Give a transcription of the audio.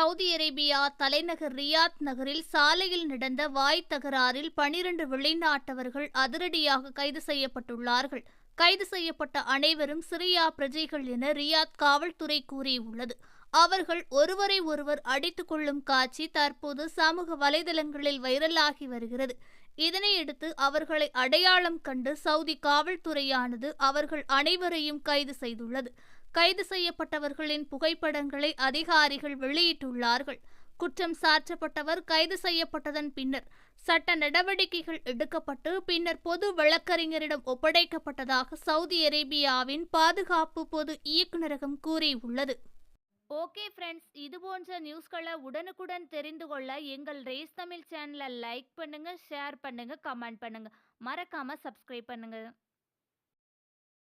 Saudi Arabia தலைநகர் Riyadh நகரில் சாலையில் நடந்த வாய் தகராறில் பனிரண்டு வெளிநாட்டவர்கள் அதிரடியாக கைது செய்யப்பட்டுள்ளார்கள். கைது செய்யப்பட்ட அனைவரும் சிரியா பிரஜைகள் என ரியாத் காவல்துறை கூறியுள்ளது. அவர்கள் ஒருவரை ஒருவர் அடித்துக் கொள்ளும் காட்சி தற்போது சமூக வலைதளங்களில் வைரலாகி வருகிறது. இதனையடுத்து அவர்களை அடையாளம் கண்டு சவுதி காவல்துறையானது அவர்கள் அனைவரையும் கைது செய்துள்ளது. கைது செய்யப்பட்டவர்களின் புகைப்படங்களை அதிகாரிகள் வெளியிட்டுள்ளார்கள். குற்றம் சாற்றப்பட்டவர் கைது செய்யப்பட்டதன் பின்னர் சட்ட நடவடிக்கைகள் எடுக்கப்பட்டு பின்னர் பொது வழக்கறிஞரிடம் ஒப்படைக்கப்பட்டதாக சவுதி அரேபியாவின் பாதுகாப்பு பொது இயக்குநரகம் கூறியுள்ளது. ஓகே ஃப்ரெண்ட்ஸ் இது போன்ற நியூஸ்களை உடனுக்குடன் தெரிந்து கொள்ள எங்கள் ரேஸ் தமிழ் சேனலை லைக் பண்ணுங்கள் ஷேர் பண்ணுங்கள் கமெண்ட் பண்ணுங்கள் மறக்காமல் சப்ஸ்கிரைப் பண்ணுங்கள்